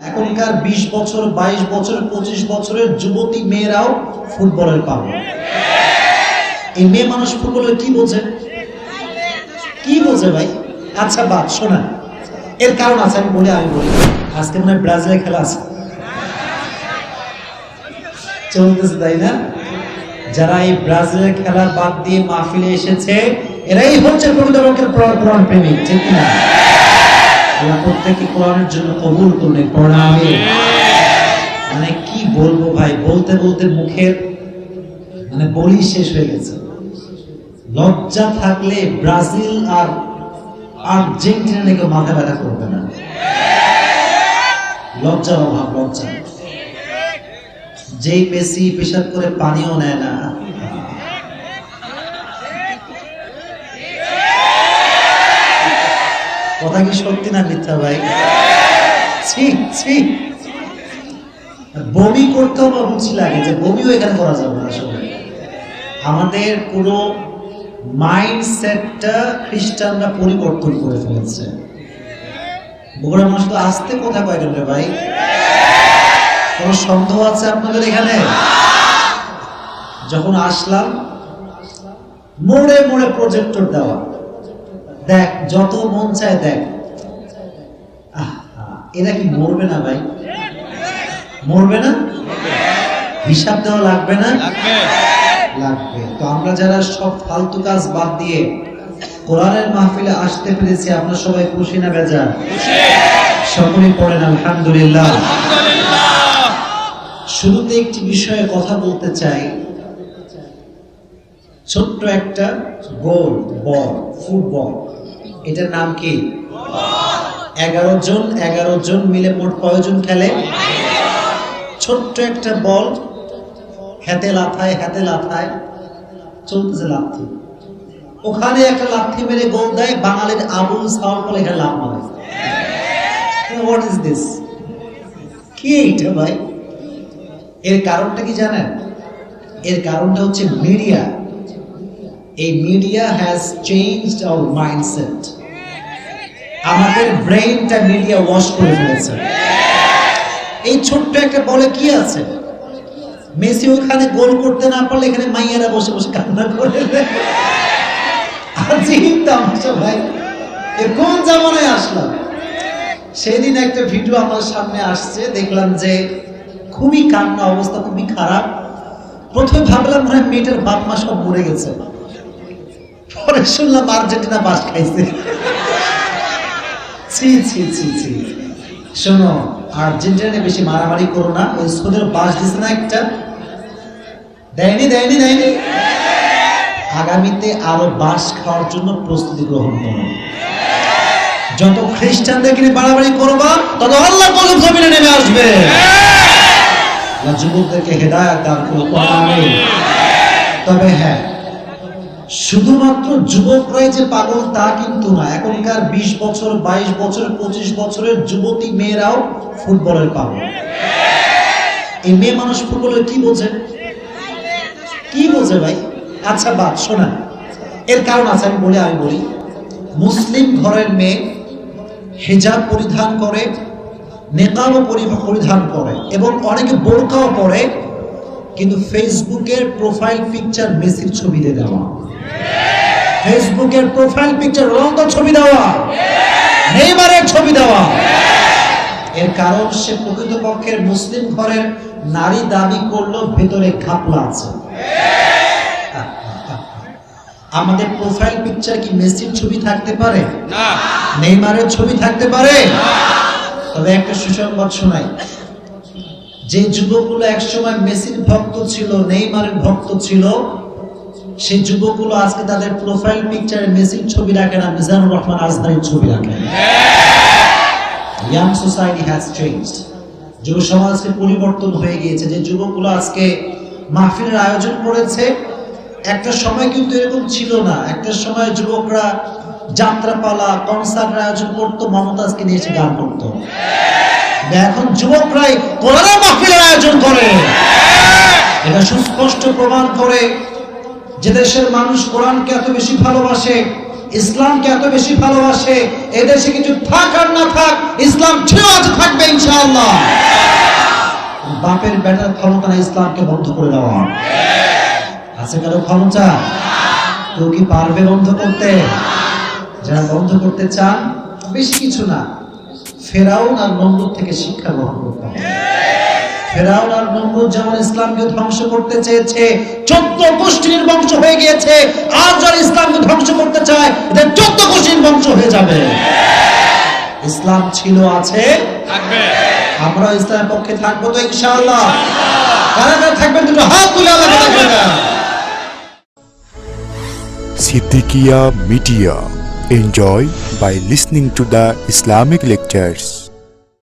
এখনকার বিশ বছর, বাইশ বছর, পঁচিশ বছরের যুবতী মেয়েরাও ফুটবলের পাগল। এই মেয়ে মানুষ ফুটবলের কি বোঝে? কি বোঝে ভাই? আচ্ছা বাদ শোনা এর কারণ আছে, আমি বলি আমি বলি। আজকে মনে হয় ব্রাজিলের খেলা আছে। চলতেছে, তাই না? যারা এই ব্রাজিলের খেলা বাদ দিয়ে মাহফিলে এসেছে, এরাই হচ্ছে প্রকৃত কোরআন প্রেমিক, ঠিক না আল্লাহ প্রত্যেককে কোরআনের জন্য কবুল করলেন প্রণামে মানে কি বলব ভাই? বলতে বলতে মুখের মানে বলি শেষ হয়ে গেছে। লজ্জা থাকলে ব্রাজিল আর আর্জেন্টিনা নাকি মাথা ব্যথা করবে না। লজ্জার অভাব লজ্জা। যেই মেসি পেশাব করে পানিও নেয় না। কথা কি সত্যি না মিথ্যা ভাই? বমি করতেও আমার বুঝি লাগে যে বমিও এখানে করা যাবে না আসলে। আমাদের পুরো মাইন্ডসেটটা খ্রিস্টানরা পরিবর্তন করে ফেলেছে। বগুড়া মানুষ তো আসতে কথা কয় রে ভাই? কোন সন্দেহ আছে আপনাদের এখানে? যখন আসলাম, মোড়ে মোড়ে প্রজেক্টর দেওয়া। দেখ, যত মন চায় দেখ। এরা কি মরবে না ভাই? মরবে না? হিসাব দেওয়া লাগবে না? লাগবে। তো আমরা যারা সব ফালতু কাজ বাদ দিয়ে কোরআনের মাহফিলে আসতে পেরেছি, আমরা সবাই খুশি না বেজা সকলেই পড়েন, আলহামদুলিল্লাহ। শুরুতে একটি বিষয়ে কথা বলতে চাই। ছোট্ট একটা গোল, বল, ফুটবল। এটার নাম কি? এগারো জন এগারো জন মিলে মোট কয়জন খেলে? ছোট্ট একটা বল হাতে লাথায় হাতে লাথায় চলতেছে লাথি ওখানে একটা লাথি মেরে গোল দেয়, বাঙালির আবুল সাওয়ার বলে এখানে লাভ হয় হোয়াট ইজ দিস কি এইটা ভাই? এর কারণটা কি জানেন? এর কারণটা হচ্ছে মিডিয়া এই media has changed our mindset আমাদের ব্রেইনটা মিডিয়া ওয়াশ করে ফেলেছে। এই ছোট্ট একটা বলে কি আছে? মেসি ওখানে গোল করতে না পারলে এখানে মাইয়ারা বসে বসে কান্না করে। আজিব তামাশা ভাই, এ কোন জামানায় আসলাম? সেদিন একটা ভিডিও আমার সামনে আসছে, দেখলাম যে খুবই কান্না অবস্থা, খুবই খারাপ। প্রথমে ভাবলাম মনে মেয়েটার বাপ মা সব মরে গেছে। পরে শুনলাম আর্জেন্টিনা বাস খাইছে। শোনো আর্জেন্টিনা বেশি মারামারি করো না, ওই স্কুলের বাস দিছে না একটা। দেয়নি দেয়নি দেয়নি। আগামীতে আরও বাস খাওয়ার জন্য প্রস্তুতি গ্রহণ করো। যত খ্রিস্টানদেরকে নিয়ে বাড়াবাড়ি করবা, তত আল্লাহ কলম জমিনে নেমে আসবে। যুবকদেরকে হেদায়াত দান তবে হ্যাঁ শুধুমাত্র যুবকরাই যে পাগল, তা কিন্তু না। এখনকার বিশ বছর, বাইশ বছর, পঁচিশ বছরের যুবতী মেয়েরাও ফুটবলের পাগল। এই মেয়ে মানুষ ফুটবলের কি বোঝে? কি বোঝে ভাই? আচ্ছা বাদ শোনা এর কারণ আছে, আমি বলি আমি বলি। মুসলিম ঘরের মেয়ে হেজাব পরিধান করে নেকাবও পরি- পরিধান করে এবং অনেকে বোরকাও পরে, কিন্তু ফেসবুকের প্রোফাইল পিকচার মেসির ছবি দিয়ে দেওয়া। ফেসবুকের প্রোফাইল পিকচার রোনালদোর ছবি দেওয়া। নেইমারের ছবি দেওয়া। এর কারণ সে প্রকৃতপক্ষের মুসলিম ঘরের নারী দাবি করল ভেতরে খাপলা আছে। আমাদের প্রোফাইল পিকচার কি মেসির ছবি থাকতে পারে? না। নেইমারের ছবি থাকতে পারে? তবে একটা সুসংবাদ শোনাই। যে যুবকগুলো একসময় মেসির ভক্ত ছিল নেইমারের ভক্ত ছিল সেই যুবকগুলো আজকে তাদের প্রোফাইল পিকচারে মেসির ছবি রাখে না, মিজানুর রহমান আজহারির ছবি রাখে। ইয়াং সোসাইটি হ্যাজ চেঞ্জড যুব সমাজকে পরিবর্তন হয়ে গিয়েছে। যে যুবকগুলো আজকে মাহফিলের আয়োজন করেছে, একটা সময় কিন্তু এরকম ছিল না। একটা সময় যুবকরা যাত্রাপালা, কনসার্টের আয়োজন করতো, মমতাজকে নিয়ে এসে গান করতো। এখন যুবকরাই কোরআনের মাহফিলের আয়োজন করে। এটা সুস্পষ্ট প্রমাণ করে যে দেশের মানুষ কোরআনকে এত বেশি ভালোবাসে, ইসলামকে এত বেশি ভালোবাসে এদেশে কিছু থাক আর না থাক, ইসলাম ছিল আছে থাকবে ইনশাআল্লাহ। বাপের বেটার ক্ষমতা না ইসলামকে বন্ধ করে দেওয়া। আছে কারও ক্ষমতা? কেউ কি পারবে বন্ধ করতে? যারা বন্ধ করতে চান, বেশি কিছু না, ফেরাউন আর নমরুদ থেকে শিক্ষা গ্রহণ করতে হবে। ফেরাউন আর নমরুদ যেমন ইসলামকে ধ্বংস করতে চেয়েছে চোদ্দ গোষ্ঠীর বংশ হয়ে গিয়েছে আর যারা ইসলামকে ধ্বংস করতে চায় এদের চোদ্দ গোষ্ঠীর বংশ হয়ে যাবে ইসলাম ছিল আছে আমরা ইসলামের পক্ষে থাকব তো ইনশাআল্লাহ কারা কারা থাকবেন দুটো হাত তুলে আল্লাহ দেখবেন না Siddiqia Media. Enjoy by listening to the Islamic lectures.